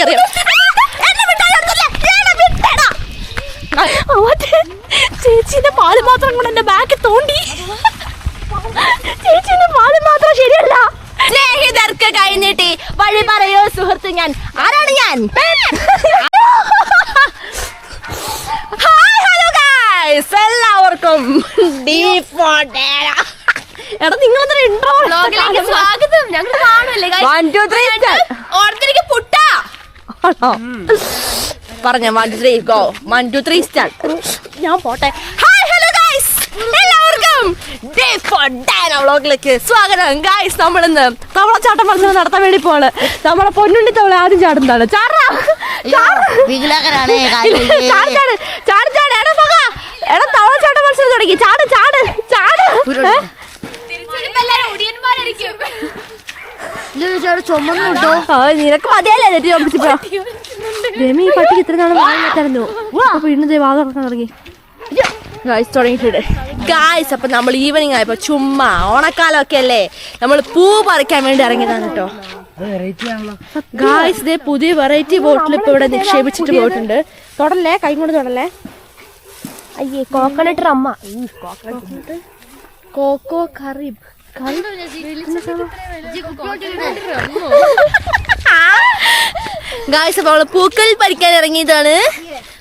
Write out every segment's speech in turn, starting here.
carrera. പറഞ്ഞ one two three go one two three start ഞാൻ പോട്ടെ. ഹായ് ഹലോ ഗൈസ് എല്ലാവർക്കും വ്ളോഗിലേക്ക് സ്വാഗതം. ഗൈസ് നമ്മളിന്ന് തവളച്ചാട്ടം മത്സരം നടത്താൻ വേണ്ടി പോവാണ്. നമ്മളെ പൊന്നുണ്ടി തവള ആദ്യം ചാടുന്നതാണ്. ചാടാ വികലാകരാണ് ചാട് ചാട് ചാട് ചാട്. എടാ പോക. എടാ തവളച്ചാട്ടം മത്സരം തുടങ്ങി. ചാട് ചാട് ചാട്. ഏ? ചുമന്നു കേട്ടോ ആ, നിനക്ക് മതിയല്ലേ രമി ഈ പട്ടിക്ക് ഇത്ര നാളെ അപ്പൊ ഇന്ന് വാ തുറക്കാൻ തുടങ്ങി. ഗായ്സ് തുടങ്ങിയിട്ടുണ്ട്. ഗായ്സ് അപ്പൊ നമ്മൾ ഈവനിങ് ആയപ്പോ ചുമ്മാ ഓണക്കാലമൊക്കെ അല്ലേ? നമ്മൾ പൂ പറിക്കാൻ വേണ്ടി ഇറങ്ങിയതാണ് കേട്ടോ. ഗായ്സ് ഇതേ പുതിയ വെറൈറ്റി ബോട്ടിൽ ഇപ്പൊ ഇവിടെ നിക്ഷേപിച്ചിട്ട് പോയിട്ടുണ്ട്. തുടല്ലേ? കൈ കൊണ്ട് തുടല്ലേ? അയ്യേ കോക്കനട്ട് റമ്മ കോക്കനട്ട് കോക്കോ കറിബ് ഗായ്സ് അപ്പോൾ പൂക്കൽ പറിക്കാൻ ഇറങ്ങിയതാണ്.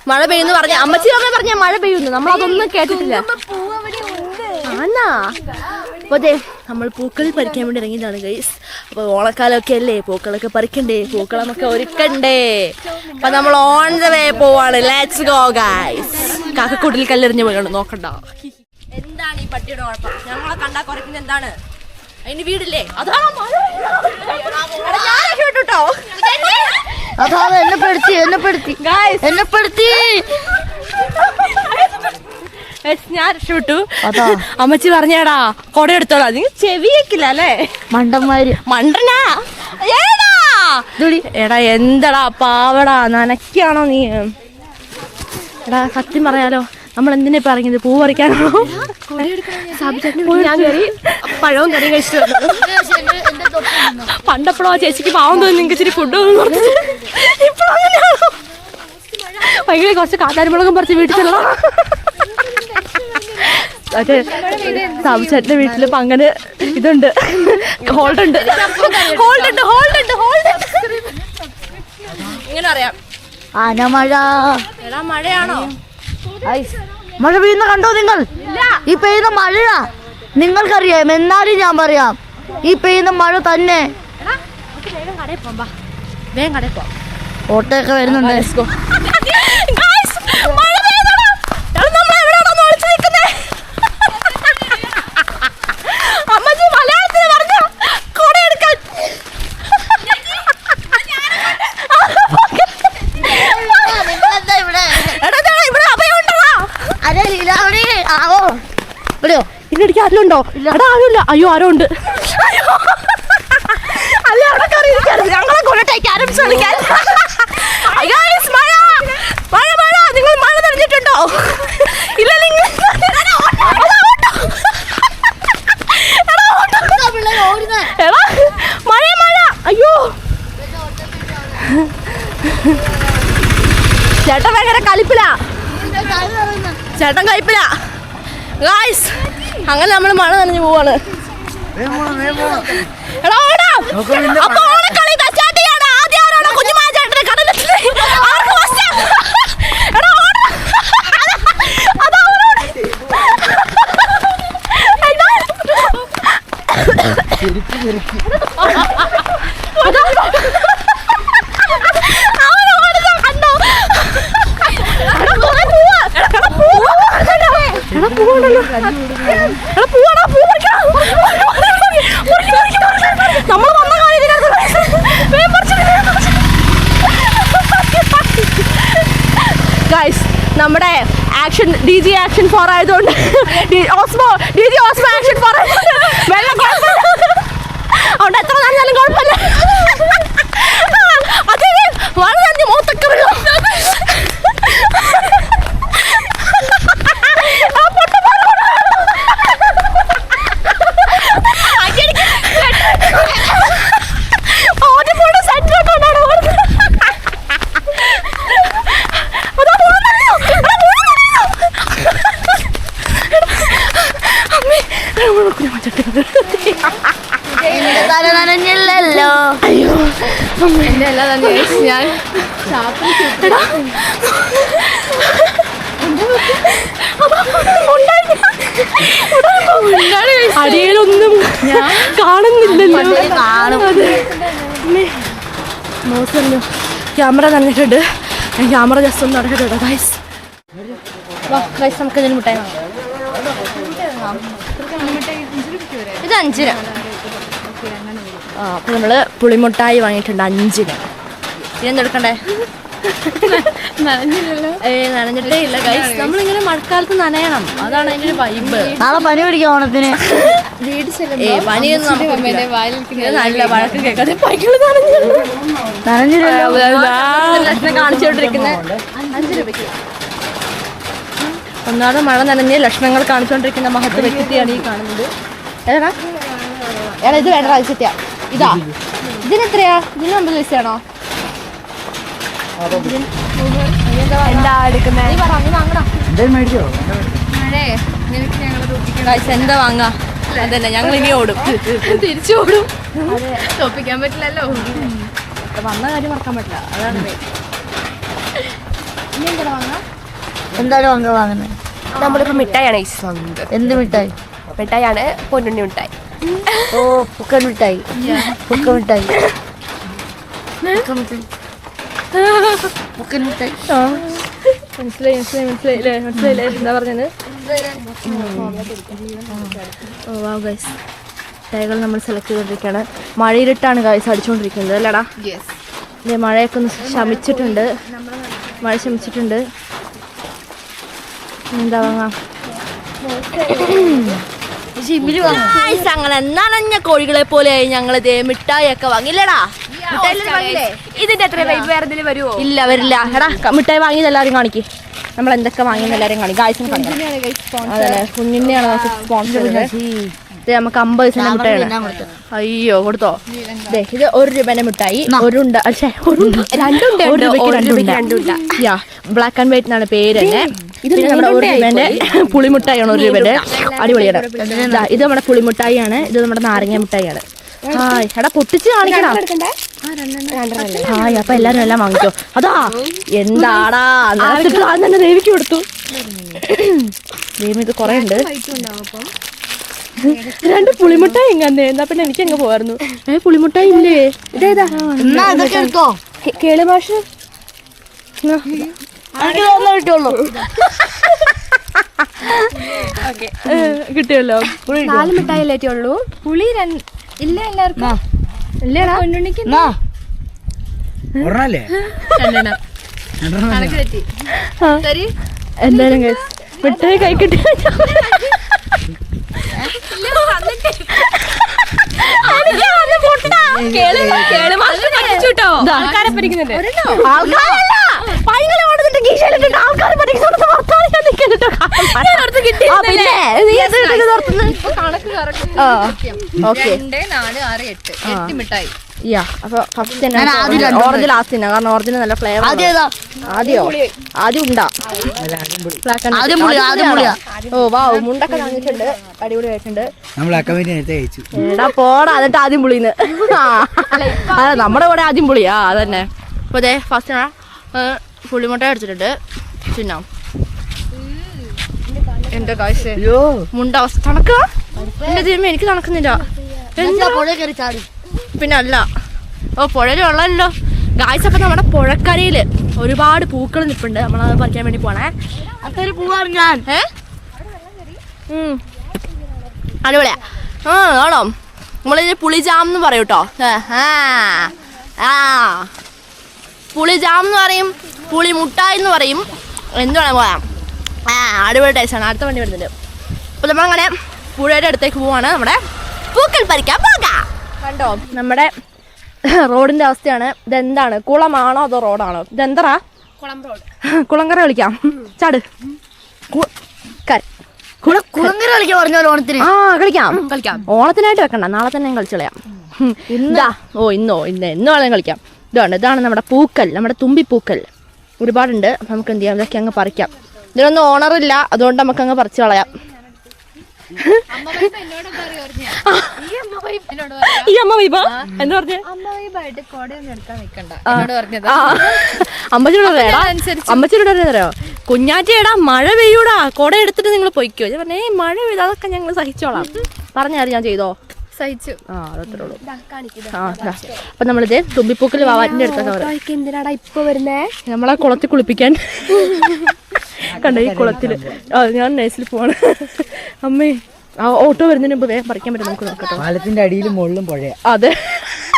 മഴ പെയ്യുന്നു പറഞ്ഞ. അമ്മച്ചി അമ്മ പറഞ്ഞ മഴ പെയ്യുന്നു. നമ്മൾ അതൊന്നും കേട്ടിട്ടില്ല. ആന്നാ. അപ്പൊ അതെ നമ്മൾ പൂക്കൾ പറിക്കാൻ വേണ്ടി ഇറങ്ങിയതാണ് ഗൈസ് അപ്പൊ ഓണക്കാലമൊക്കെ അല്ലേ? പൂക്കളൊക്കെ പറിക്കണ്ടേ? പൂക്കളമൊക്കെ ഒരുക്കണ്ടേ? അപ്പൊ നമ്മൾ ഓൺ ദ വേ പോവാണ്. ലെറ്റ്സ് ഗോ ഗൈസ് കാക്കക്കൂട്ടിൽ കല്ലെറിഞ്ഞ് വീഴണം നോക്കണ്ട. എന്താണ് ഈ പട്ടിയുടെ കുഴപ്പം ഞങ്ങളെ കണ്ടാ കുറയ്ക്കുന്നത് എന്താണ്? അതിന് വീടില്ലേ? അതാണ് മഴ ഞാൻ രക്ഷപ്പെട്ടുട്ടോ അതാ എന്നെ പെടുത്തി എന്നെ പെടുത്തി എന്നെ പെടുത്തി ഞാൻ രക്ഷപ്പെട്ടു അതാ. അമ്മച്ചി പറഞ്ഞേടാ കൊട എടുത്തോളാ. നീ ചെവിയേക്കില്ല അല്ലേ? മണ്ടന്മാര്. മണ്ടനാ? ഏടാ എടാ എന്തടാ പാവടാ? നനക്കാണോ നീ? എടാ സത്യം പറയാലോ. നമ്മൾ എന്തിനാ പറഞ്ഞത് പൂ പറിക്കാനോ പഴവും കറിയും കഴിച്ചിട്ട് വന്നു. പണ്ടപ്പോഴോ ചേച്ചിക്ക് പാവം തോന്നി നിങ്ങൾക്ക് ഇച്ചിരി ഫുഡ് ഇപ്പോഴും അങ്ങനെയാണോ? ഭയങ്കര കുറച്ച് കാത്താരിമുളകും പറിച്ച് വീട്ടിൽ ചെല്ലണം. മറ്റേ സാബുചേട്ടന്റെ വീട്ടിൽ ഇപ്പൊ അങ്ങനെ ഇതുണ്ട്. ഹോൾഡ് ഉണ്ട്. ഹോൾഡ് ഉണ്ട് ഹോൾഡ് ഉണ്ട് ഹോൾഡ് ഇങ്ങനെ അറിയാം? ആനമഴ മഴയാണോ? മഴ പെയ്യുന്ന കണ്ടോ നിങ്ങൾ? ഈ പെയ്യുന്ന മഴ നിങ്ങൾക്കറിയാം എന്നാലും ഞാൻ പറയാം. ഈ പെയ്യുന്ന മഴ തന്നെ. കടയിൽ വരുന്നുണ്ട് Let's go. Guys, മഴ പെയ്തെടാ. എടാ, നമ്മൾ എവിടെയാണെന്ന് ഒളിച്ച് നിൽക്കുന്നെ? അമ്മച്ചി മലയാളത്തിൽ പറഞ്ഞോ, കുടയെടുക്കാൻ. ഇവിടെ എടാ, ഇതാ, ഇവിടെ അഭയമുണ്ടെടാ. അരെ ലീലാവണി ആവോ ഇതിന്റെ ഇടയ്ക്ക് ആരെങ്കിലും ഉണ്ടോ എടാ ആരുമില്ല. അയ്യോ ആരോ ഉണ്ട്. അല്ല അവിടെ കയറി ഇരിക്കരുത് ഞങ്ങളെ കൊല്ലട്ടെ ക്യാരംസ് കളിക്കാൻ Guys, മഴ. മഴ മഴ. നിങ്ങൾ മഴ തെളിഞ്ഞിട്ടുണ്ടോ ഇല്ല നിങ്ങൾ മഴ മഴ. അയ്യോ. ചേട്ടൻ ഭയങ്കര കലിപ്പില. ചേട്ടൻ കലിപ്പില. ഗായ്സ് അങ്ങനെ നമ്മൾ മഴ നനഞ്ഞു പോവാണ്. എടാ ഓടാ. action D G action four ആയതുകൊണ്ട് ഓസ്മോ ഡി ജി ഓസ്മോ അടിയിലൊന്നും കാണുന്നില്ലല്ലോ. കാണും. മോശമല്ലോ. ക്യാമറ നനഞ്ഞിട്ടുണ്ട്. ഞാൻ ക്യാമറ ജസ്റ്റ് ഒന്ന് നടക്കട്ടെ കേട്ടോ ഗൈസ് ഗൈസ് നമുക്ക് ഇതിന് മുട്ടായി വാങ്ങാം. ഇത് അഞ്ചിന് ആ അപ്പോൾ നമ്മൾ പുളിമുട്ടായി വാങ്ങിയിട്ടുണ്ട് അഞ്ചിന്. ഇതെന്തെടുക്കണ്ടേ ഏ നനഞ്ഞിട്ടേ ഇല്ല. ഗൈസ് നമ്മളിങ്ങനെ മഴക്കാലത്ത് നനയണം. അതാണ് അതിന്റെ വൈബ് നാളെ പനി പിടിക്കാം ഓണത്തിന്? ഏ പനിയൊന്നും നമുക്ക്. ഇത് നല്ല വഴക്ക് കേൾക്കാതെ പൈകൾ നനഞ്ഞു നനഞ്ഞില്ലല്ലോ. കാണിച്ചുകൊണ്ടിരിക്കുന്നത് അഞ്ച് രൂപയ്ക്ക്. ഒന്നാമത് മഴ നനഞ്ഞ ലക്ഷണങ്ങൾ കാണിച്ചുകൊണ്ടിരിക്കുന്ന മഹത്വ വ്യക്തിയാണ് ഈ കാണുന്നത്. ഏതാ ഏടാ ഇത് വേണ്ട രാജ്യത്തെയാ ഇതാ. ഇതിനെത്രയാ? ഇതിന് അമ്പത് പൈസയാണോ? എന്താ എടുക്കുന്നത് നീ പറ നീ വാങ്ങടാ Guys, എന്താ വാങ്ങാ? അതല്ല ഞങ്ങൾ ഇനി ഓടും. തിരിച്ചു ഓടും. തോപ്പിക്കാൻ പറ്റില്ലല്ലോ. വന്ന കാര്യം മറക്കാൻ പറ്റില്ല. അതാണ് main. ഇനി എന്താ വാങ്ങാ? എന്തായാലും വാങ്ങ വാങ്ങുന്നത് നമ്മളിപ്പോ മിഠായിയാണ് വാങ്ങുന്നത് എന്ത് മിഠായി? മിഠായിയാണ് പൊന്നുണ്ണി മിഠായി. ഓ പുക്കൻ മിഠായി. പുക്ക മിഠായി. പുക്കൻ മിഠായി മനസ്സിലായി മനസ്സിലായി മനസ്സിലായില്ലേ മനസ്സിലായില്ലേ എന്താ പറഞ്ഞത്? ഓ വാ ഗൈസ്. ടൈകൾ നമ്മൾ സെലക്ട് ചെയ്തുകൊണ്ടിരിക്കുകയാണ് മഴയിലിട്ടാണ് ഗൈസ് അടിച്ചുകൊണ്ടിരിക്കുന്നത് അല്ലേടാ? ഇതേ മഴയൊക്കെ ഒന്ന് ശമിച്ചിട്ടുണ്ട്. മഴ ശമിച്ചിട്ടുണ്ട്. എന്താ വാങ്ങാം? ജിമ്മിൽ വാങ്ങും അങ്ങനെ നനഞ്ഞ കോഴികളെ പോലെ ഞങ്ങൾ ഇതേ മിഠായി ഒക്കെ വാങ്ങില്ലടാ ഇതിന്റെ അത്ര വൈബ് വേറെ എന്തെങ്കിലും വരുമോ ഇല്ല വരില്ല. എടാ മിഠായി വാങ്ങിയത് എല്ലാവരും കാണിക്ക്. നമ്മൾ എന്തൊക്കെ വാങ്ങിയെന്ന് എല്ലാവരും കാണിക്കും. കുഞ്ഞിനെയാണ് നമുക്ക് സ്പോൺസർ ചെയ്തത്. ഇത് നമുക്ക് അമ്പത് സെന്റ് മിഠായി അയ്യോ കൊടുത്തോ? ഇത് ഒരു രൂപേന്റെ മിഠായി ഒരു രണ്ടുണ്ട് ബ്ലാക്ക് ആൻഡ് വൈറ്റ് എന്നാണ് പേര് തന്നെ. നമ്മുടെ ഒരു പുളിമുട്ടായാണ് ഒരു രൂപയുടെ അടിപൊളിയാണ്. ഇത് നമ്മുടെ പുളിമുട്ടായിയാണ്. ഇത് നമ്മുടെ നാരങ്ങ മുട്ടായിയാണ്. ഹായ്. എടാ പൊട്ടിച്ച് കാണിക്കടാ. ഹായ് അപ്പൊ എല്ലാരും എല്ലാം വാങ്ങിക്കോ. അതാ എന്താടാ? തന്നെ ദേവിക്ക് കൊടുത്തു. ദേവി ഇത് കൊറേ ഉണ്ട്. രണ്ട് പുളിമുട്ടായി എങ്ങനെ എന്നാ പിന്നെ എനിക്ക് അങ്ങ് പോവായിരുന്നു. ഏ പുളിമുട്ടായി ഇല്ലേ? ഇതേതാ? കേളു മാഷ്. എനിക്ക് തോന്നുന്നു കിട്ടുള്ളൂ കിട്ടിയല്ലോ. നാല് മിഠായി ഉള്ളൂ പുളി രണ്ട് ഇല്ല എല്ലാവർക്കും. ഇല്ലടാ. പൊന്നുണ്ണിക്ക് എന്തായാലും മിഠായി കൈ കിട്ടി ആൾക്കാരെ പഠിക്കുന്നുണ്ട് പൈങ്ങളെ ഓടുന്നിട്ട് കീശയിലിട്ടിട്ട് ആൾക്കാരെ പഠിക്കുന്നുണ്ട് കണക്ക് കറക്റ്റ് രണ്ട് നാല് ആറ് എട്ട്. എട്ട് മിഠായി. യാ അപ്പൊ ഫസ്റ്റ് ഓറഞ്ച് ലാസ്റ്റ് തന്നെ കാരണം ഓറഞ്ചിന് നല്ല ഫ്ലേവർ ആദ്യം ആദ്യോ? ഉണ്ടാ. ഓ വാ മുണ്ടൊക്കെ വാങ്ങിച്ചിട്ടുണ്ട് അടിപൊളി ആയിട്ടുണ്ട്. എടാ പോടാ എന്നിട്ട് ആദ്യം പുളിന്ന്. അതെ നമ്മുടെ കൂടെ ആദ്യം പുളിയാ അതന്നെ. അപ്പൊ അതെ ഫസ്റ്റ് പുളിമുട്ട അടിച്ചിട്ടുണ്ട്. പിന്നെ എന്റെ കാശ്. മുണ്ട അവസ്ഥ. തണക്കുക എന്റെ ദൈവം എനിക്ക് തണുക്കുന്നില്ല. എന്താ? പുഴ കയറി ചാടി. പിന്നെ അല്ല ഓ പുഴയിൽ വെള്ളമല്ലോ ഗായ്സ് അപ്പം നമ്മുടെ പുഴക്കരയിൽ ഒരുപാട് പൂക്കൾ നിൽപ്പുണ്ട് നമ്മളത് പറിക്കാൻ വേണ്ടി പോണേ. അത്തൊരു പൂവാണ് ഞാൻ ഏ. അടിപൊളിയാ. ആ ആണോ? നമ്മളിത് പുളിജാം എന്ന് പറയും കേട്ടോ ആ പുളിജാം എന്ന് പറയും പുളി മുട്ടായി എന്ന് പറയും. എന്ത് വേണേ പോയാം ആ അടിപൊളി ടേസ്റ്റാണ് അടുത്ത വണ്ടി വരുന്നുണ്ട്. അപ്പോൾ നമ്മളങ്ങനെ പുഴയുടെ അടുത്തേക്ക് പോവാണ്. നമ്മുടെ പൂക്കൾ പറിക്കാൻ പോകാം. കണ്ടോ? നമ്മുടെ റോഡിന്റെ അവസ്ഥയാണ് ഇതെന്താണ്? കുളമാണോ അതോ റോഡാണോ? ഇതെന്തറാ? കുളങ്കര വിളിക്കാം. ചാട്. കുളങ്ങര കളിക്കാൻ പറഞ്ഞല്ലോ ഓണത്തിന്. ആ കളിക്കാം. കളിക്കാം. ഓണത്തിനായിട്ട് വെക്കണ്ട. നാളെ തന്നെ കളിച്ചു കളയാം ഇതാ ഓ ഇന്നോ ഇന്ന് എന്ന് വേണം കളിക്കാം. ഇതാണ് ഇതാണ് നമ്മുടെ പൂക്കൽ നമ്മുടെ തുമ്പി പൂക്കൽ ഒരുപാടുണ്ട്. അപ്പം നമുക്ക് എന്ത് ചെയ്യാം? ഇതൊക്കെ അങ്ങ് പറിക്കാം. ഇതിനൊന്നും ഓണറില്ല. അതുകൊണ്ട് നമുക്ക് അങ്ങ് പറിച്ചു കളയാം. ഈ അമ്മ വൈബ പറഞ്ഞേ? ആ അമ്മച്ചിനോട് അമ്മച്ചിനോട് കുഞ്ഞാറ്റേടാ മഴ പെയ്യൂടാ. കൊട എടുത്തിട്ട് നിങ്ങൾ പൊയ്ക്കോ. ഞാൻ പറഞ്ഞേ "ഏയ്, മഴ പെയ്ത് അതൊക്കെ ഞങ്ങൾ സഹിച്ചോളാം. പറഞ്ഞാലും ഞാൻ ചെയ്തോ? സഹിച്ചു. ആ അതത്രേ ഉള്ളൂ ആ ദാ. അപ്പൊ നമ്മളിത് തുമ്പിപ്പൂക്കൽ വാവാറ്റിന്റെ അടുത്തൊക്കെ കവർ എന്തിനാടാ ഇപ്പൊ വരുന്നേ? നമ്മളെ കുളത്തിൽ കുളിപ്പിക്കാൻ. കണ്ട ഈ കുളത്തിൽ. ആ ഞാൻ നേഴ്സിൽ പോവാണ്. അമ്മേ ആ ഓട്ടോ വരുന്നതിന് മുമ്പ് വേഗം പറിക്കാൻ പറ്റും നമുക്ക് നോക്കട്ടോ പാലത്തിന്റെ അടിയിലും മുകളിലും പുഴ അതെ.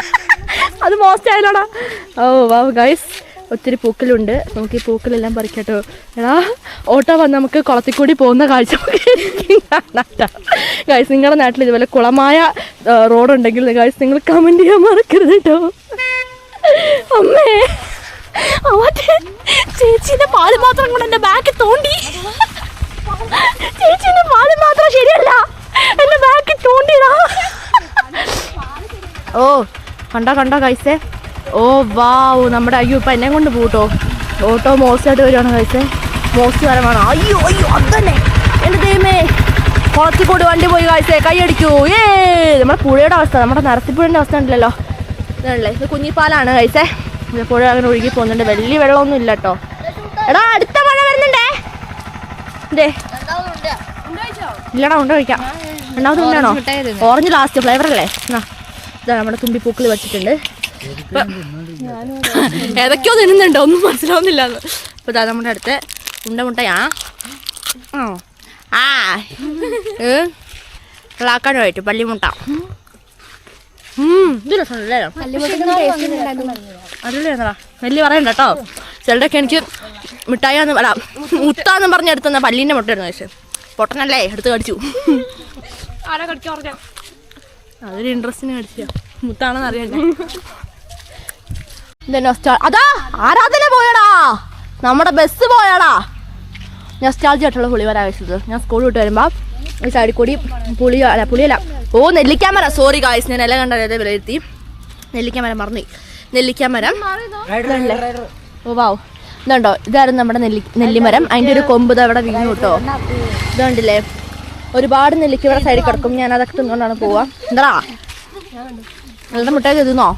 അത് മോസ്റ്റ് ആയാലോടാ ഓ വാവ് ഗൈസ്. ഒത്തിരി പൂക്കളുണ്ട്. നമുക്ക് ഈ പൂക്കളെല്ലാം പറിക്കട്ടോ. എടാ ഓട്ടോ വന്ന് നമുക്ക് കുളത്തിൽ കൂടി പോകുന്ന കാഴ്ച ഗൈസ് നിങ്ങളുടെ നാട്ടിൽ ഇതുപോലെ കുളമായ റോഡുണ്ടെങ്കിൽ ഗൈസ് നിങ്ങൾ കമന്റ് ചെയ്യാൻ മറക്കരുത് കേട്ടോ അമ്മേ ആ, മറ്റേ ചേച്ചീന്റെ പാൽ മാത്രം കൊണ്ട് എന്റെ ബാക്ക് തോണ്ടി. ചേച്ചീന്റെ പാൽ മാത്രം ശരിയല്ല. എന്റെ ബാക്ക് തോണ്ടിടാ ഓ കണ്ടോ കണ്ടോ കൈസേ ഓ വാവ്. നമ്മുടെ അയ്യോ ഇപ്പം എന്നെ കൊണ്ട് പോട്ടോ ഓട്ടോ മോശമായിട്ട് വരുവാണ് കഴിച്ചേ മോശം വരമാണ് അയ്യോ അയ്യോ അതന്നെ. എന്റെ ദൈവമേ. കുളത്തിൽ കൂടി വണ്ടി പോയി കാഴ്ച കൈയടിക്കൂ ഏ നമ്മുടെ പുഴയുടെ അവസ്ഥ നമ്മുടെ നരസിപ്പുഴന്റെ അവസ്ഥ ഉണ്ടല്ലോ. ഇതാണല്ലേ ഇത് കുഞ്ഞിപ്പാലാണ് കഴിച്ചേ ഇത് പുഴ അങ്ങനെ ഒഴുകി പോകുന്നുണ്ട്. വലിയ വെള്ളമൊന്നും ഇല്ല കേട്ടോ. എടാ അടുത്ത മഴ വരുന്നുണ്ടേ. ദേ ഇല്ലടാ ഉണ്ട് കഴിക്കാം. രണ്ടാമത് ഉണ്ടാണോ ഓറഞ്ച് ലാസ്റ്റ് ഫ്ലേവർ അല്ലേ? ആ ഇതാ നമ്മുടെ തുമ്പി തുമ്പിപ്പൂക്കൾ വെച്ചിട്ടുണ്ട്. ഏതൊക്കെയോ തിന്നുന്നുണ്ട്. ഒന്നും മനസ്സിലാവുന്നില്ല അപ്പൊ ഇതാ നമ്മുടെ അടുത്ത് ഉണ്ട മുട്ടയാ ആ. ആ ാക്കാനുമായിട്ട് പള്ളിമുട്ട. ഇത് രസമുണ്ടല്ലേ? അടിപൊളിയാണെടാ വലിയ പറയണ്ട കേട്ടോ ചിലടൊക്കെ എനിക്ക് മിഠായിന്ന് പറ മുത്താന്ന് പറഞ്ഞെടുത്തുന്ന പല്ലീന്റെ മുട്ടയായിരുന്നു പക്ഷേ. പൊട്ടനല്ലേ? എടുത്ത് കടിച്ചു ആരാ കടിക്കാൻ പറഞ്ഞ? അതൊരു ഇൻട്രസ്റ്റിന് കടിച്ച മുത്താണെന്ന് അറിയണ്ടേ? അതാ ആരാധന പോയടാ. നമ്മുടെ ബസ് പോയടാ. നെസ്റ്റാൾജി ആയിട്ടുള്ള പുളി വരാൻ വെച്ചത് ഞാൻ സ്കൂൾ വിട്ട് വരുമ്പോൾ ഈ സൈഡിൽ കൂടി പുളി അല്ല പുളിയല്ല. ഓ നെല്ലിക്കാമര. സോറി കായ്സ് ഞാൻ എല്ലാം കണ്ടത് വിലയിരുത്തി നെല്ലിക്കാമരം മറന്നു നെല്ലിക്കാമരം. മരം ഓ വാവ് ഇതുണ്ടോ? ഇതായിരുന്നു നമ്മുടെ നെല്ലി നെല്ലിമരം. അതിന്റെ ഒരു കൊമ്പ് അവിടെ വീണു കിട്ടോ. ഇതുണ്ടല്ലേ? ഒരുപാട് നെല്ലിക്ക ഇവിടെ സൈഡിൽ കിടക്കും. ഞാൻ അതൊക്കെ തിന്നുകൊണ്ടാണ് പോവാ. എന്താ നല്ല മുട്ടയൊക്കെ തിന്നോ?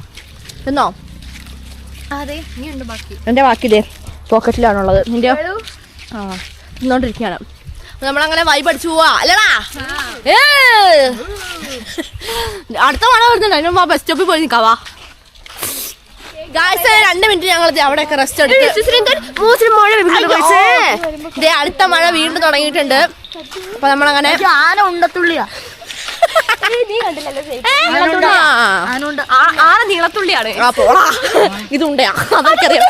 തിന്നോ അതെ ഇനി ഉണ്ട് ബാക്കി എന്റെ ബാക്കിയില്ലേ പോക്കറ്റിലാണുള്ളത്. നിന്റെ ആ തിന്നോണ്ടിരിക്കുകയാണ് നമ്മളങ്ങനെ വൈബ് അടിച്ചു പോവാ അല്ലടാ. ഏ അടുത്ത മഴ വരുന്നുണ്ട് അതിന് മുമ്പ് ബസ് സ്റ്റോപ്പിൽ പോയി നിൽക്കാവാ ഗായ്സ് രണ്ട് മിനിറ്റ് ഞങ്ങൾ അവിടെയൊക്കെ റെസ്റ്റ് എടുത്തു. അടുത്ത മഴ വീണ്ടും തുടങ്ങിയിട്ടുണ്ട്. അപ്പൊ നമ്മളങ്ങനെ ആന ഉണ്ടത്തുള്ളിയാ. ആ. ആന നീളത്തുള്ളിയാണ്. ആ പോടാ. ഇതുണ്ടയാ. അതൊക്കെറിയാം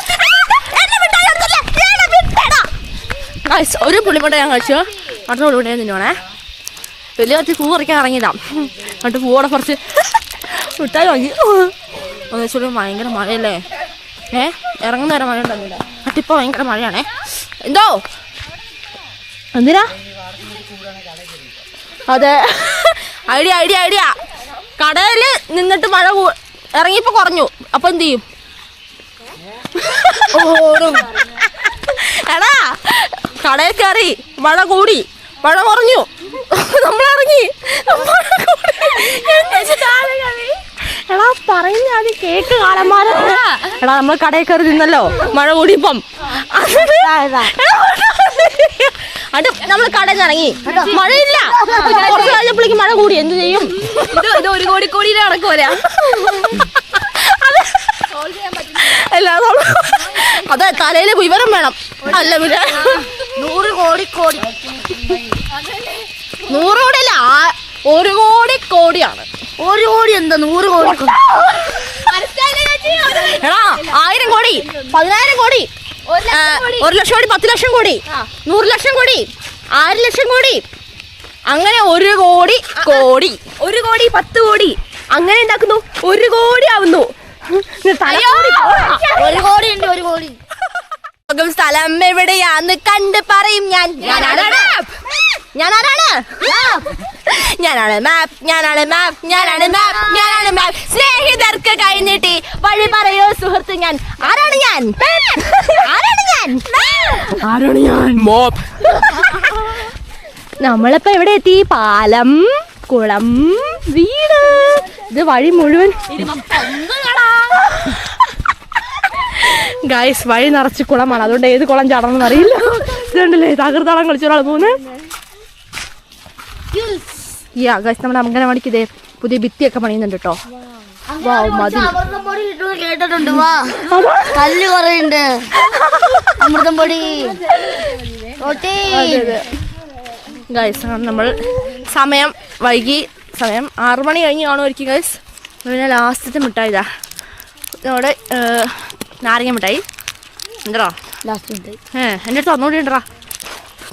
Guys, ഒരു പുളിമുട്ട ഞാൻ കഴിച്ചു. അടുത്ത പുളിമുട്ട തിന്നോണേ വലിയ കുറച്ച് പൂ പറിക്കാൻ ഇറങ്ങിയതാ. എന്നിട്ട് പൂവോടെ കുറച്ച് മിഠായി വാങ്ങി. ഒന്ന് വെച്ചോളൂ ഭയങ്കര മഴയല്ലേ? ഏ ഇറങ്ങുന്ന വരെ മഴ ഉണ്ടെന്നില്ല. എന്നിട്ടിപ്പോൾ ഭയങ്കര മഴയാണേ. എന്തോ? എന്തിനാ? അതെ. Idea idea idea. കടലിൽ നിന്നിട്ട് മഴ ഇറങ്ങിയപ്പോ കുറഞ്ഞു. അപ്പൊ എന്ത് ചെയ്യും? എടാ കടയിൽ കയറി മഴ കൂടി. മഴ കുറഞ്ഞു. നമ്മളിറങ്ങി എടാ പറയുന്ന അത് കേക്ക് കാലന്മാരെ. എടാ നമ്മൾ കടയിൽ കയറി നിന്നല്ലോ. മഴ കൂടിയപ്പം. അത് നമ്മൾ കടയിൽ ഇറങ്ങി. മഴയില്ല. കുറച്ച് കഴിഞ്ഞപ്പോഴേക്കും മഴ കൂടി. എന്ത് ചെയ്യും? ഇത് ഇത് ഒരു കോടി കോടിയിലെ നടക്കുമല്ല അല്ല നമ്മൾ അതെ തലയിൽ വിവരം വേണം. അല്ല പിന്നെ നൂറ് കോടി കോടി. നൂറ് കോടിയല്ല ആ- ഒരു കോടി കോടിയാണ് ഒരു കോടി എന്താ നൂറ് കോടി എടാ ആയിരം കോടി പതിനായിരം കോടി ഒരു ലക്ഷം കോടി. പത്ത് ലക്ഷം കോടി നൂറ് ലക്ഷം കോടി ആറ് ലക്ഷം കോടി അങ്ങനെ ഒരു കോടി കോടി. ഒരു കോടി പത്ത് കോടി. അങ്ങനെ ഉണ്ടാക്കുന്നു. ഒരു കോടി ആവുന്നു. ഒരു കോടി ഉണ്ട് ഒരു കോടി. സ്ഥലം എവിടെയാന്ന് കണ്ട് പറയും ഞാൻ. ഞാൻ ഞാനാരാണ് ഞാനാണ് മാപ്പ് ഞാനാണ് മാപ്പ് ഞാനാണ് മാപ്പ് ഞാനാണ് മാപ്പ് സ്നേഹിതർക്ക് കഴിഞ്ഞിട്ട് വഴി പറയോ സുഹൃത്ത് ഞാൻ. ആരാണ് ഞാൻ? ആരാണ് ഞാൻ? ആരാണ് ഞാൻ? മോപ്പ് നമ്മളിപ്പോ എവിടെ എത്തി? പാലം കുളം വീട്. ഇത് വഴി മുഴുവൻ ഗായ്സ് വഴി നിറച്ച് കുളമാണ്. അതുകൊണ്ട് ഏത് കുളം ചാടണമെന്ന് അറിയില്ല. ഇതുണ്ടല്ലേ തകർത്താളം കളിച്ചൊരാൾ പോകുന്നത്? യാ ഗായ്സ് നമ്മുടെ അങ്കനവാടിക്ക് ഇതേ പുതിയ ഭിത്തിയൊക്കെ പണിയുന്നുണ്ട് കേട്ടോ വാ മതി. കേട്ടിട്ടുണ്ട്. വാ. കല്ല് കൊറേ അമൃതം പൊടി. ഗൈസ് നമ്മൾ സമയം വൈകി. സമയം ആറു മണി കഴിഞ്ഞ് കാണുമായിരിക്കും ഗൈസ് പിന്നെ ലാസ്റ്റത്തെ മിഠായി ഇതാ. നമ്മുടെ നാരങ്ങ മിഠായി. ഉണ്ടോ ലാസ്റ്റ് മിഠായി. ഏഹ് എന്റെ അടുത്ത് ഒന്നുകൂടി ഉണ്ടോ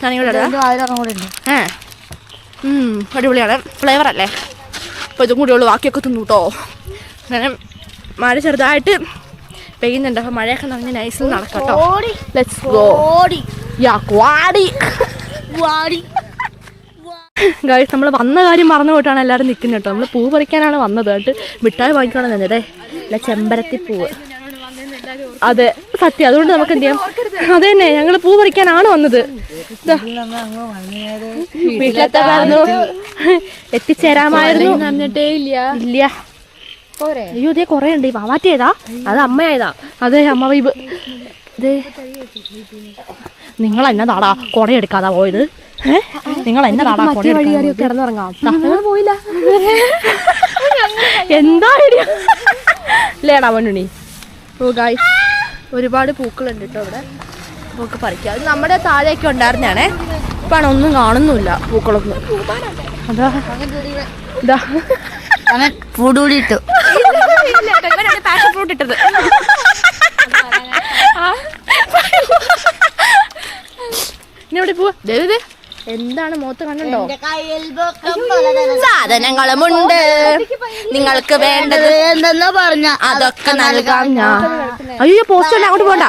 നാരങ്ങ മിഠായി അടിപൊളിയാണ്. ഫ്ലേവർ അല്ലേ? അപ്പോൾ ഇതും കൂടി ഉള്ളു. ബാക്കിയൊക്കെ തിന്നു കേട്ടോ അങ്ങനെ മഴ ചെറുതായിട്ട് പെയ്യുന്നുണ്ട്. അപ്പോൾ മഴയൊക്കെ നിറഞ്ഞ നൈസിൽ നടക്കട്ടോ കേട്ടോ ലെറ്റ്സ് ഗോ യാ ക്വാടി നമ്മൾ വന്ന കാര്യം മറന്നു പോയിട്ടാണ് എല്ലാവരും നിൽക്കുന്നത് കേട്ടോ നമ്മൾ പൂ പറിക്കാനാണ് വന്നത്. കേട്ട് മിഠായി വാങ്ങിക്കണം തന്നെ അല്ലേ? അല്ല ചെമ്പരത്തി പൂവ് അതെ സത്യം. അതുകൊണ്ട് നമുക്ക് എന്ത് ചെയ്യാം? അത് തന്നെ. ഞങ്ങൾ പൂ പറിക്കാനാണ് വന്നത്. ദാ. പറഞ്ഞു. എത്തിച്ചേരാമായിരുന്നു. ഇല്ല. അയ്യോ ഇതേ കൊറേ ഉണ്ട്. ഈ വാവാറ്റേതാ അത് അമ്മയായതാ. അതെ അമ്മ വൈബ്. നിങ്ങൾ എന്നതാടാ കൊടയെടുക്കാതാ പോയത്? ഏ? നിങ്ങൾ എന്നതാടാ കൊടയെടുക്കാതെ കിടന്നുറങ്ങാം. പോയില്ല. എന്താ ഐഡിയ? ലേടാ പൊന്നുണി ഓ ഗായ് ഒരുപാട് പൂക്കളുണ്ട് കേട്ടോ ഇവിടെ പൂക്ക് പറിക്കാം. അത് നമ്മുടെ താഴെയൊക്കെ ഉണ്ടായിരുന്നാണേ ഇപ്പാണ് ഒന്നും കാണുന്നില്ല പൂക്കളൊന്നും. അതാ. ഇതാ. അവൻ പൂടൂടി ഇട്ടു. ഫ്രൂട്ട് ഇട്ടത് ഇനി എവിടെ പോവാ ദേ, ദേ, ദേ. എന്താണ് മുഖത്ത് കണ്ടോ സാധനങ്ങളുമുണ്ട്. നിങ്ങൾക്ക് വേണ്ടത് എന്തെന്ന് പറഞ്ഞ. അതൊക്കെ നൽകാം. ഞാൻ അയ്യോ പോസ്റ്റ് ഉണ്ട് അങ്ങോട്ട് പോണ്ട.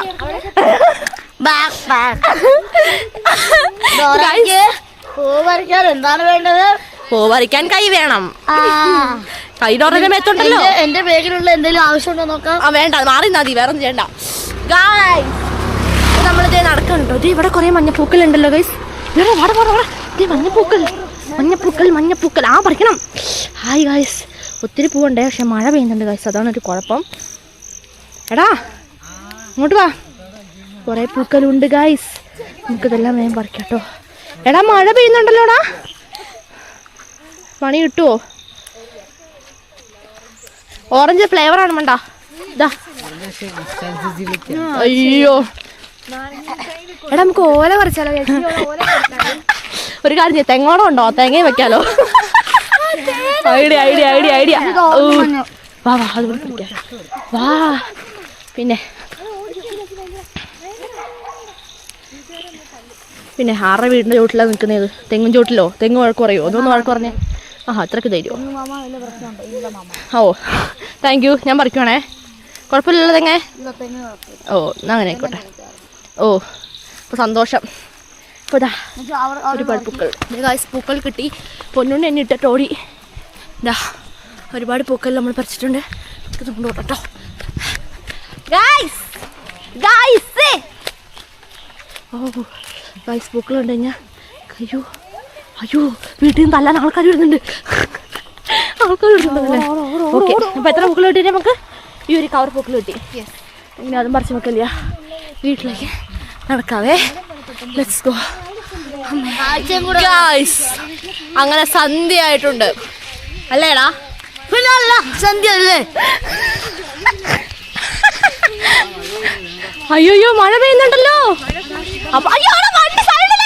Back back. പൂ പറിക്കാൻ എന്താണ് വേണ്ടത്? പൂ കൈ വേണം. കൈ ഉറങ്ങ മേത്തുണ്ടല്ലോ. എന്റെ- പേരിലുള്ള ബാഗിലുള്ള എന്തെങ്കിലും ആവശ്യമുണ്ടോ നോക്കാം? ആ വേണ്ട മാറി നദി വേറെ ഒന്നും ചെയ്യണ്ട ഗായ് നമ്മളിതേ നടക്കണം ഇത് ദേ ഇവിടെ കുറെ മഞ്ഞപ്പൂക്കളുണ്ടല്ലോ ഗൈസ് വേറെ വാട വാട വാട. ദേ മഞ്ഞപ്പൂക്കൾ മഞ്ഞപ്പൂക്കൾ മഞ്ഞപ്പൂക്കൾ. ആ പറിക്കണം. ഹായ് ഗായ്സ് ഒത്തിരി പൂവുണ്ട് പക്ഷെ മഴ പെയ്യുന്നുണ്ട് ഗായ്സ് അതാണ് ഒരു കുഴപ്പം. എടാ ഇങ്ങോട്ട് വാ. കുറെ പൂക്കളുണ്ട് ഗായ്സ് നമുക്കിതെല്ലാം വേഗം പറിക്കാം കേട്ടോ എടാ മഴ പെയ്യുന്നുണ്ടല്ലോടാ പണി കിട്ടുമോ ഓറഞ്ച് ഫ്ലേവറാണ് ആണ് വേണ്ട ഇതാ അയ്യോ. എടാ നമുക്ക് ഓല പറിച്ചാലോ? ഒരു കാര്യം തെങ്ങോടം ഉണ്ടോ? തേങ്ങയും വെക്കാലോ? Idea idea idea idea. വാ വാ അത് വാ. പിന്നെ പിന്നെ ആരുടെ വീടിന്റെ ചോട്ടിലാണ് നിൽക്കുന്നത്? തെങ്ങും ചോട്ടിലോ തെങ്ങ് വഴക്ക് കുറയോ അതൊന്ന് വഴക്ക് പറഞ്ഞേ. ആ അത്രയ്ക്ക് തരുമോ ഓ താങ്ക് യു. ഞാൻ പറിക്കുവാണേ. കുഴപ്പമില്ലല്ലോ തെങ്ങേ? ഓ എന്നാ അങ്ങനെ ആയിക്കോട്ടെ. ഓ അപ്പോൾ സന്തോഷം. അപ്പോൾ ഇതാ ഒരുപാട് പൂക്കൾ ഗായ്സ് പൂക്കൾ കിട്ടി. പൊന്നുണ്ണി എന്നെ ഇട്ടിട്ട് ഓടി. ഇതാ ഒരുപാട് പൂക്കൾ നമ്മൾ പറിച്ചിട്ടുണ്ട്. നമുക്ക് കൊണ്ടുപോകാം കേട്ടോ ഗായ്സ് ഗായ്സ് ഓ ഗായ്സ് പൂക്കൾ ഉണ്ട് കഴിഞ്ഞാൽ അയ്യോ അയ്യോ വീട്ടിൽ നിന്ന് തല്ലാൻ ആൾക്കാർ വരുന്നുണ്ട്. ആൾക്കാർ വരുന്നുണ്ടല്ലേ ഓക്കെ അപ്പോൾ എത്ര പൂക്കൾ കിട്ടി നമുക്ക് ഈ ഒരു കവർ പൂക്കൾ കിട്ടി. ഇനി അതും പറിച്ച് വെക്കില്ല? വീട്ടിലേക്ക് നടക്കാവേ. ലെറ്റ്സ് ഗോ ഗായ്സ് അങ്ങനെ സന്ധ്യ ആയിട്ടുണ്ട്. അല്ലേടാ? പിന്നെ അല്ല സന്ധ്യ അല്ലേ? അയ്യോയ്യോ മഴ പെയ്യുന്നുണ്ടല്ലോ. അപ്പൊ അയ്യോ വണ്ടി സൈഡിൽ.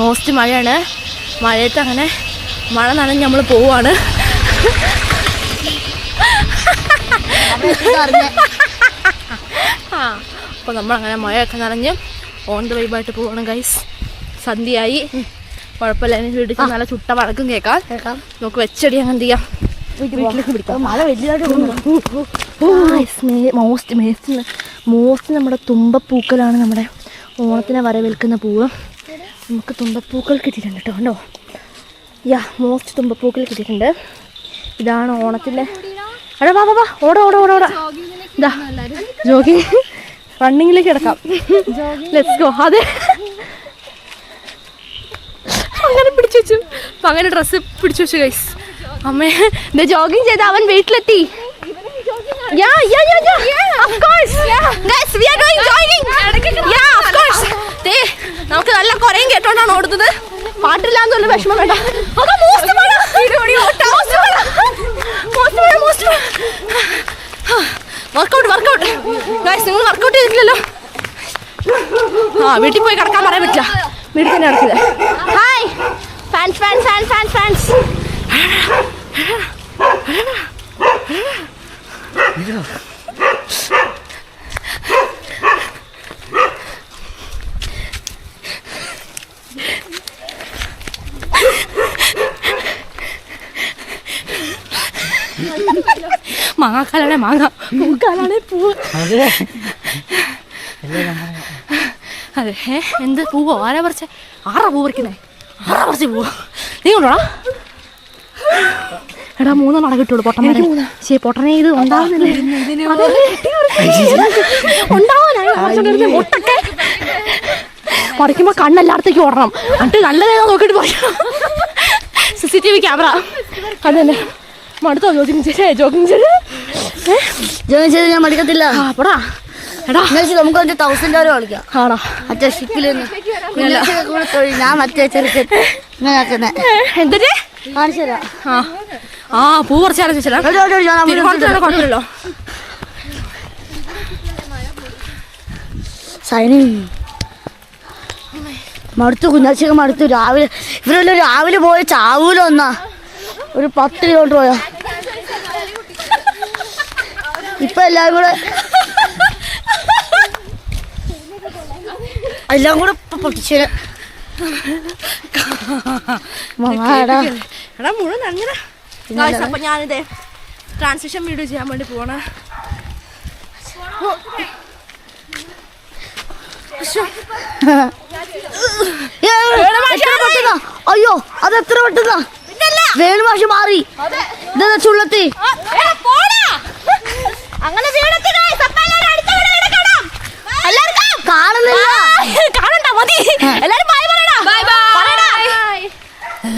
മോസ്റ്റ് മഴയാണ്. മഴയത്ത് അങ്ങനെ മഴ നനഞ്ഞ് നമ്മൾ പോവാണ്. ആ അപ്പോൾ നമ്മളങ്ങനെ മഴയൊക്കെ നനഞ്ഞ് ഓൺ ദ വൈബായിട്ട് പോവാണ് ഗൈസ് സന്ധ്യയായി. കുഴപ്പമില്ല. ഇനി വീട്ടിൽ നല്ല ചുട്ട വഴക്കും കേൾക്കാം. കേൾക്കാം. നമുക്ക് വെച്ചടി അങ്ങനെ എന്ത് ചെയ്യാം? വീട്ടിലേക്ക് പിടിക്കാം. മഴ വലിയതായിട്ട് മോസ്റ്റ് മേസ്റ്റ് മോസ്റ്റ് നമ്മുടെ തുമ്പപ്പൂക്കളാണ് നമ്മുടെ ഓണത്തിനെ വരവേൽക്കുന്ന പൂവ്. നമുക്ക് തുമ്പപ്പൂക്കൾ കിട്ടിയിട്ടുണ്ട് കേട്ടോ കണ്ടോ? യാ മോസ്റ്റ് തുമ്പപ്പൂക്കൾ കിട്ടിയിട്ടുണ്ട്. ഇതാണ് ഓണത്തിന്റെ എടാ വാ വാ വാ. ഓട ഓട ഓടാ ഓട. ഇതാ ജോഗിങ് റണ്ണിങ്ങിലേക്ക് കിടക്കാം ലെറ്റ്സ് ഗോ അതെ അപ്പൊ അങ്ങനെ ഡ്രസ്സ് പിടിച്ചു വെച്ചു ഗൈസ് അമ്മേ ഇത് ജോഗിങ് ചെയ്ത് അവൻ വീട്ടിലെത്തി Yeah, yeah, yeah, yeah. Of course. Guys, we are going jogging. Yeah, of course. ദേ, നമുക്ക് നല്ല കുറയും കേട്ടോണ്ടാണ് ഓടുന്നത് പാട്ടില്ലാന്നുള്ള വിഷമം വേണ്ട അതാ most മഴ. Most മഴ. വർക്കൗട്ട് വർക്കൗട്ട് ഗൈസ് നിങ്ങൾ വർക്കൗട്ട് ചെയ്തിട്ടില്ലല്ലോ? ആ വീട്ടിൽ പോയി കിടക്കാൻ പറയാൻ പറ്റില്ല. വീട്ടിൽ തന്നെ കിടക്കില്ല? Hi fans fans fans fans fans മാങ്ങാക്കാലാണെ മാങ്ങ. പൂക്കാലാണെ പൂ. അതെ. എന്ത് പൂവോ? ആരാ പറിച്ച? ആറാ പൂ പറിക്കുന്നേ? ആറാ പറിച്ച പൂവോ? നീ കൊണ്ടോടാ എടാ മൂന്നെണ്ണം കിട്ടുള്ളൂ പൊട്ടനെ ശരി പൊട്ടനെ ഇത് ഉണ്ടാവുന്നില്ലേ. ഉണ്ടാവാനായി. മുട്ടൊക്കെ. കണ്ണെല്ലായിടത്തേക്ക് ഓടണം. എന്നിട്ട് നല്ലതേതാ നോക്കിയിട്ട് പറിക്കണം. C C T V camera. അതന്നെ മടുത്തോ ജോഗിങ് ചെയ്തേ ജോഗിങ് ചെയ്ത് ജോയിൻ ചെയ്ത് ഞാൻ മടിക്കത്തില്ല. അപ്പടാ എടാ. നമുക്ക് അതിന്റെ തൗസൻഡ് ആറ് കളിക്കാം. മറ്റേ ഷിപ്പിൽ ഞാൻ മറ്റേ ചെറുക്കൻ. ഇങ്ങനെ ആക്കുന്നെ. എന്തിട്ട് കാണിച്ചു തരാം. ആ. ആ പൂ കുറച്ച് കുഴപ്പമില്ലല്ലോ സൈനി. മടുത്തു കുഞ്ഞാച്ചൊക്കെ മടുത്തു. രാവിലെ ഇവരെല്ലാം രാവിലെ പോയ ചാവൂല ഒന്നാ. ഒരു പത്ത് കിലോമീറ്റർ പോയാ. ഇപ്പൊ എല്ലാരും കൂടെ എല്ലാം കൂടെ ഇപ്പൊ പൊട്ടിച്ചു എടാ മുഴുവൻ അങ്ങനെ. അപ്പൊ ഞാനിതേ ട്രാൻസിഷൻ വീഡിയോ ചെയ്യാൻ വേണ്ടി പോണ അയ്യോ അത് എത്ര പെട്ടെന്നാ? വേണു മാഷ് മാറി. ചുള്ളത്തി? അങ്ങനെ കാണുന്നില്ല. കാണണ്ട മതി. എല്ലാരും ബൈ പറയടാ. Bye bye